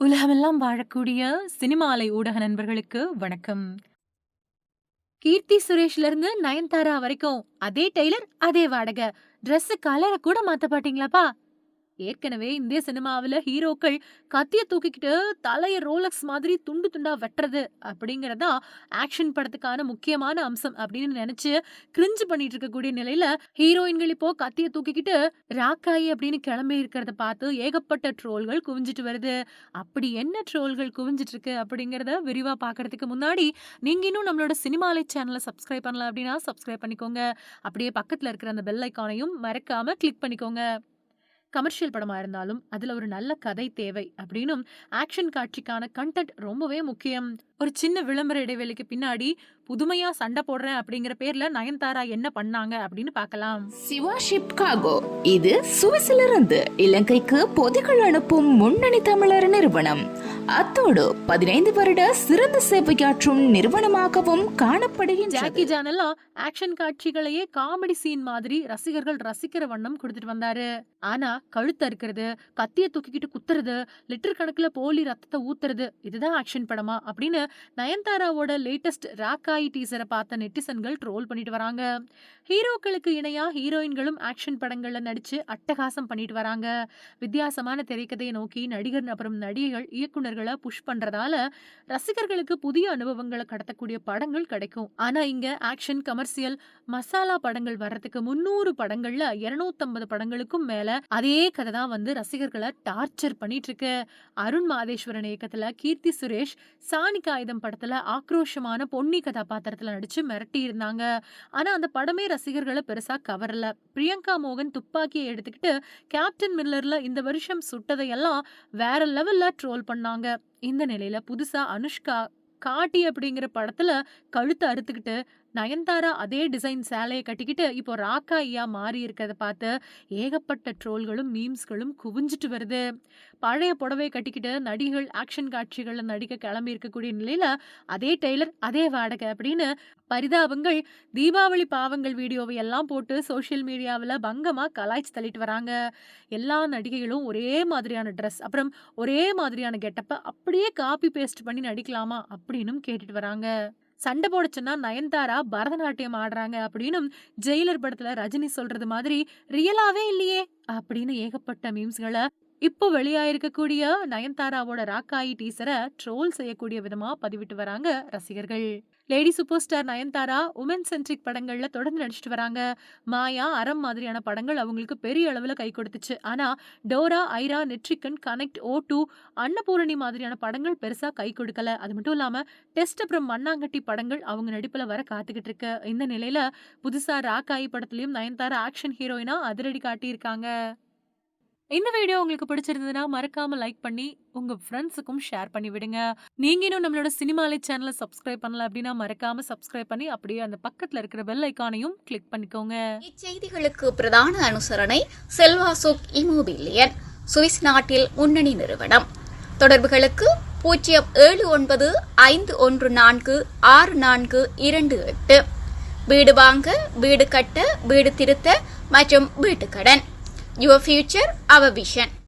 உலகமெல்லாம் வாழக்கூடிய சினிமாலை ஊடக நண்பர்களுக்கு வணக்கம். கீர்த்தி சுரேஷ்ல இருந்து நயன்தாரா வரைக்கும் அதே டெய்லர், அதே வாடகை. ட்ரெஸ் கலர கூட மாத்த மாட்டீங்களாப்பா? ஏற்கனவே இந்திய சினிமாவில் ஹீரோக்கள் கத்தியை தூக்கிக்கிட்டு தலையை ரோலக்ஸ் மாதிரி துண்டு துண்டா வெட்டுறது அப்படிங்கிறதா ஆக்ஷன் படத்துக்கான முக்கியமான அம்சம் அப்படின்னு நினைச்சு கிரிஞ்சு பண்ணிட்டு இருக்கக்கூடிய நிலையில ஹீரோயின்கள் இப்போ கத்தியை தூக்கிக்கிட்டு ராக்காயி அப்படின்னு கிளம்பி இருக்கிறத பார்த்து ஏகப்பட்ட ட்ரோல்கள் குவிஞ்சிட்டு வருது. அப்படி என்ன ட்ரோல்கள் குவிஞ்சிட்டு இருக்கு அப்படிங்கிறத விரிவா பார்க்கறதுக்கு முன்னாடி, நீங்க இன்னும் நம்மளோட சினிமாலை சேனலை சப்ஸ்கிரைப் பண்ணல அப்படின்னா சப்ஸ்கிரைப் பண்ணிக்கோங்க. அப்படியே பக்கத்தில் இருக்கிற அந்த பெல் ஐக்கானையும் மறக்காம கிளிக் பண்ணிக்கோங்க. கமர்ஷியல் படமா இருந்தாலும், அதுல ஒரு நல்ல கதை தேவை அப்படின்னும், ஆக்ஷன் காட்சிக்கான கன்டென்ட் ரொம்பவே முக்கியம். ஒரு சின்ன விளம்பர இடைவேளைக்கு பின்னாடி, புதுமையா சண்டை போடுறேன் அப்படிங்கிற பேர்ல நயன்தாரா என்ன பண்ணாங்க அப்படின்னு பார்க்கலாம். சிவா ஷிப் காகோ இது சுவிஸிலிருந்து இலங்கைக்கு பொதிகள் அனுப்பும் முன்னணி தமிழர் நிறுவனம் அத்தோடு பதினைந்து வருட சிறந்த சேவையாற்றும் நிறுவனமாகவும் ஜாக்கி காணப்படுகின்றது சான் எல்லாம் ஆக்ஷன் காட்சிகளையே காமெடி சீன் மாதிரி ரசிகர்கள் ரசிக்கிற வண்ணம் கொடுத்துட்டு வந்தாரு. ஆனா கழுத்த அறுக்கிறது, கத்திய தூக்கிக்கிட்டு குத்துறது, லிட்டர் கணக்குல போலி ரத்தத்தை ஊத்துறது இதுதான் ஆக்ஷன் படமா அப்படின்னு நயன்தாராவோட லேட்டஸ்ட் ராக்காயி டீசரை பார்த்த நெட்டிசன்கள் ட்ரோல் பண்ணிட்டு வராங்க. ஹீரோக்களுக்கு இணையா ஹீரோயின்களும் ஆக்ஷன் படங்கள்ல நடிச்சு அட்டகாசம் பண்ணிட்டு வராங்க. வித்தியாசமான திரைக்கதையை நோக்கி நடிகர் அப்புறம் நடிகைகள் இயக்குநர்களை புஷ் பண்றதால ரசிகர்களுக்கு புதிய அனுபவங்களை கடத்தக்கூடிய படங்கள் கிடைக்கும். ஆனா இங்க ஆக்ஷன், கமர்சியல், மசாலா படங்கள் வர்றதுக்கு 300 படங்கள்ல 250 படங்களுக்கும் மேல அதே கதை தான் வந்து ரசிகர்களை டார்ச்சர் பண்ணிட்டு இருக்கு. அருண் மாதேஸ்வரன் இயக்கத்துல கீர்த்தி சுரேஷ் சாணி ஆயுதம் படத்துல ஆக்ரோஷமான பொன்னி கதாபாத்திரத்துல நடிச்சு மிரட்டி இருந்தாங்க. ஆனா அந்த படமே ரசிகர்களை பெருசா கவரல. பிரியங்கா மோகன் துப்பாக்கியை எடுத்துக்கிட்டு கேப்டன் மில்லர்ல இந்த வருஷம் சுட்டதையெல்லாம் வேற லெவல்ல ட்ரோல் பண்ணாங்க. இந்த நிலையில புதுசா அனுஷ்கா காட்டி அப்படிங்கிற படத்துல கழுத்தை அறுத்துக்கிட்டு நயன்தாரா அதே டிசைன் சேலையை கட்டிக்கிட்டு இப்போ ஐயா மாறி இருக்கிறத பார்த்து ஏகப்பட்ட ட்ரோல்களும், மீம்ஸ்களும் குவிஞ்சிட்டு வருது. பழைய புடவை கட்டிக்கிட்டு நடிகள் ஆக்ஷன் காட்சிகளில் நடிக்க கிளம்பி இருக்கக்கூடிய நிலையில் அதே டெய்லர், அதே வாடகை அப்படின்னு பரிதாபங்கள், தீபாவளி பாவங்கள் வீடியோவை எல்லாம் போட்டு சோஷியல் மீடியாவில் பங்கமாக கலாய்ச்சி தள்ளிட்டு வராங்க. எல்லா நடிகைகளும் ஒரே மாதிரியான ட்ரெஸ், அப்புறம் ஒரே மாதிரியான கெட்டப்பை அப்படியே காப்பி பேஸ்ட் பண்ணி நடிக்கலாமா அப்படின்னும் கேட்டுட்டு வராங்க. சண்டை போட சொன்னா நயன்தாரா பரதநாட்டியம் ஆடுறாங்க அப்படின்னும், ஜெயிலர் படத்துல ரஜினி சொல்றது மாதிரி ரியலாவே இல்லையே அப்படின்னு ஏகப்பட்ட மீம்ஸ்கள இப்போ வெளியாயிருக்கக்கூடிய நயன்தாராவோட ராக்காயி டீசரை ட்ரோல் செய்யக்கூடிய விதமா பதிவிட்டு வராங்க ரசிகர்கள். Lady superstar Nayanthara women centric படங்கள்ல தொடர்ந்து நடிச்சிட்டு வராங்க. மாயா, அறம் மாதிரியான படங்கள் அவங்களுக்கு பெரிய அளவுல கை கொடுத்துச்சு. ஆனா Dora, Airaa, Netrikann Connect, O two Annapoorani மாதிரியான படங்கள் பெருசா கை கொடுக்கல. அது மட்டும் இல்லாம டெஸ்ட் அப்புறம் மண்ணாங்கட்டி படங்கள் அவங்க நடிப்புல வர காத்துக்கிட்டு இருக்கு. இந்த நிலையில புதுசா ராக்காயி படத்துலயும் நயன்தாரா ஆக்ஷன் ஹீரோயினா அதிரடி காட்டியிருக்காங்க. இந்த வீடியோ உங்களுக்கு பிடிச்சிருந்ததுன்னா மறக்காம லைக் பண்ணி உங்க ஃப்ரெண்ட்ஸுக்கும் ஷேர் பண்ணி விடுங்க. நீங்க இன்னும் நம்மளோட சினிமாலை சேனலை சப்ஸ்கிரைப் பண்ணல அப்படின்னா மறக்காம சப்ஸ்கிரைப் பண்ணி அப்படியே அந்த பக்கத்துல இருக்கிற பெல் ஐக்கானையும் கிளிக் பண்ணிக்கோங்க. இச்செய்திகளுக்கு பிரதான அனுசரணை செல்வா சுக் இமோபிலியன் சுவிஸ் நாட்டில் முன்னணி நிறுவனம் தொடர்புகளுக்கு பூஜ்ஜியம் ஏழு ஒன்பது ஐந்து ஒன்று நான்கு ஆறு நான்கு இரண்டு எட்டு வீடு வாங்க வீடு கட்ட வீடு திருத்த மற்றும் வீட்டுக்கடன் your future, our vision.